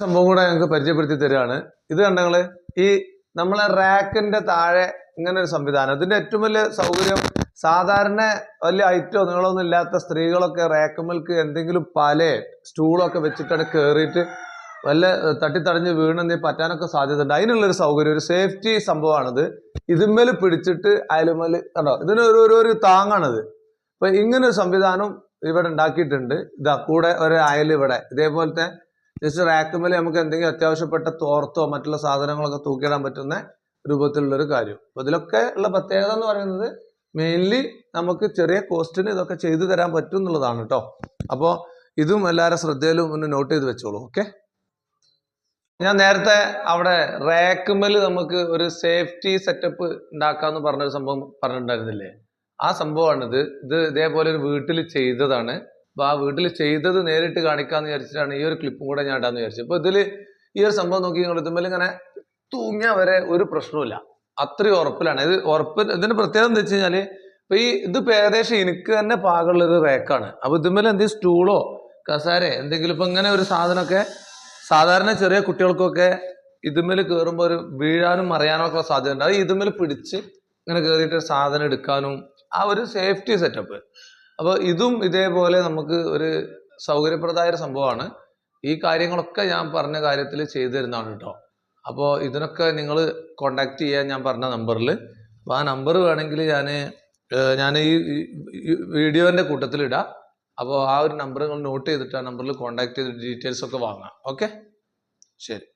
സംഭവം കൂടെ ഞങ്ങൾക്ക് പരിചയപ്പെടുത്തി തരികയാണ് ഇത് കണ്ടങ്ങൾ ഈ നമ്മളെ റാക്കിന്റെ താഴെ ഇങ്ങനെ ഒരു സംവിധാനം. ഇതിന്റെ ഏറ്റവും വലിയ സൗകര്യം സാധാരണ വലിയ ഐറ്റോ നീളമൊന്നും ഇല്ലാത്ത സ്ത്രീകളൊക്കെ റാക്കുമ്മൽക്ക് എന്തെങ്കിലും പല സ്റ്റൂളൊക്കെ വെച്ചിട്ടാണ് കയറിയിട്ട് വല്ല തട്ടിത്തടഞ്ഞ് വീണെന്തെങ്കിലും പറ്റാനൊക്കെ സാധ്യതയുണ്ട്. അതിനുള്ളൊരു സൗകര്യം ഒരു സേഫ്റ്റി സംഭവമാണിത്. ഇതിന്മേൽ പിടിച്ചിട്ട് അയലുമേൽ കണ്ടോ? ഇതിന് ഒരു ഒരു ഒരു താങ്ങാണിത്. അപ്പൊ ഇങ്ങനെ ഒരു സംവിധാനം ഇവിടെ ഉണ്ടാക്കിയിട്ടുണ്ട്. ഇതാ കൂടെ ഒരു അയൽ ഇവിടെ. ഇതേപോലത്തെ ജസ്റ്റ് റാക്കുമേൽ നമുക്ക് എന്തെങ്കിലും അത്യാവശ്യപ്പെട്ട തോർത്തോ മറ്റുള്ള സാധനങ്ങളൊക്കെ തൂക്കിയിടാൻ പറ്റുന്ന രൂപത്തിലുള്ളൊരു കാര്യം. അപ്പൊ ഇതിലൊക്കെ ഉള്ള പ്രത്യേകത എന്ന് പറയുന്നത് മെയിൻലി നമുക്ക് ചെറിയ കോസ്റ്റിന് ഇതൊക്കെ ചെയ്തു തരാൻ പറ്റും എന്നുള്ളതാണ് കേട്ടോ. അപ്പോൾ ഇതും എല്ലാവരും ശ്രദ്ധയിലും ഒന്ന് നോട്ട് ചെയ്ത് വെച്ചോളൂ ഓക്കെ ഞാൻ നേരത്തെ അവിടെ റാക്കുമേൽ നമുക്ക് ഒരു സേഫ്റ്റി സെറ്റപ്പ് ഉണ്ടാക്കാന്ന് പറഞ്ഞൊരു സംഭവം പറഞ്ഞിട്ടുണ്ടായിരുന്നില്ലേ? ആ സംഭവമാണിത്. ഇത് ഇതേപോലെ ഒരു വീട്ടിൽ ചെയ്തതാണ്. അപ്പൊ ആ വീട്ടിൽ ചെയ്തത് നേരിട്ട് കാണിക്കാമെന്ന് വിചാരിച്ചിട്ടാണ് ഈ ഒരു ക്ലിപ്പും കൂടെ ഞാൻ ഇടാന്ന് വിചാരിച്ചത്. അപ്പോൾ ഇതിൽ ഈ ഒരു സംഭവം നോക്കി നിങ്ങൾ എത്തുമ്പോൾ ഇങ്ങനെ തൂങ്ങിയ വരെ ഒരു പ്രശ്നവുമില്ല. അത്രയും ഉറപ്പിലാണ്. ഇത് ഉറപ്പ് ഇതിന്റെ പ്രത്യേകത എന്താ വെച്ച് കഴിഞ്ഞാൽ ഇപ്പൊ ഈ ഇത് ഏകദേശം എനിക്ക് തന്നെ പാകമുള്ളൊരു റേക്കാണ് അപ്പോൾ ഇതുമ്മൽ എന്തെങ്കിലും സ്റ്റൂളോ കസാരേ എന്തെങ്കിലും ഇപ്പൊ ഇങ്ങനെ ഒരു സാധനമൊക്കെ സാധാരണ ചെറിയ കുട്ടികൾക്കൊക്കെ ഇതുമേൽ കയറുമ്പോൾ ഒരു വീഴാനും മറിയാനും ഒക്കെ സാധ്യതയുണ്ട്. അത് ഇതുമേൽ പിടിച്ച് ഇങ്ങനെ കയറിയിട്ട് സാധനം എടുക്കാനും ആ ഒരു സേഫ്റ്റി സെറ്റപ്പ് അപ്പോൾ ഇതും ഇതേപോലെ നമുക്ക് ഒരു സൗകര്യപ്രദമായ ഒരു സംഭവമാണ്. ഈ കാര്യങ്ങളൊക്കെ ഞാൻ പറഞ്ഞ കാര്യത്തിൽ ചെയ്തു തരുന്നതാണ് കേട്ടോ. അപ്പോൾ ഇതിനൊക്കെ നിങ്ങൾ കോണ്ടാക്ട് ചെയ്യാൻ ഞാൻ പറഞ്ഞ നമ്പറിൽ അപ്പോൾ ആ നമ്പർ വേണമെങ്കിൽ ഞാൻ ഞാൻ ഈ വീഡിയോന്റെ കൂട്ടത്തിൽ ഇടാം അപ്പോൾ ആ ഒരു നമ്പർ നിങ്ങൾ നോട്ട് ചെയ്തിട്ട് ആ നമ്പറിൽ കോണ്ടാക്ട് ചെയ്ത് ഡീറ്റെയിൽസ് ഒക്കെ വാങ്ങാം. ഓക്കെ ശരി.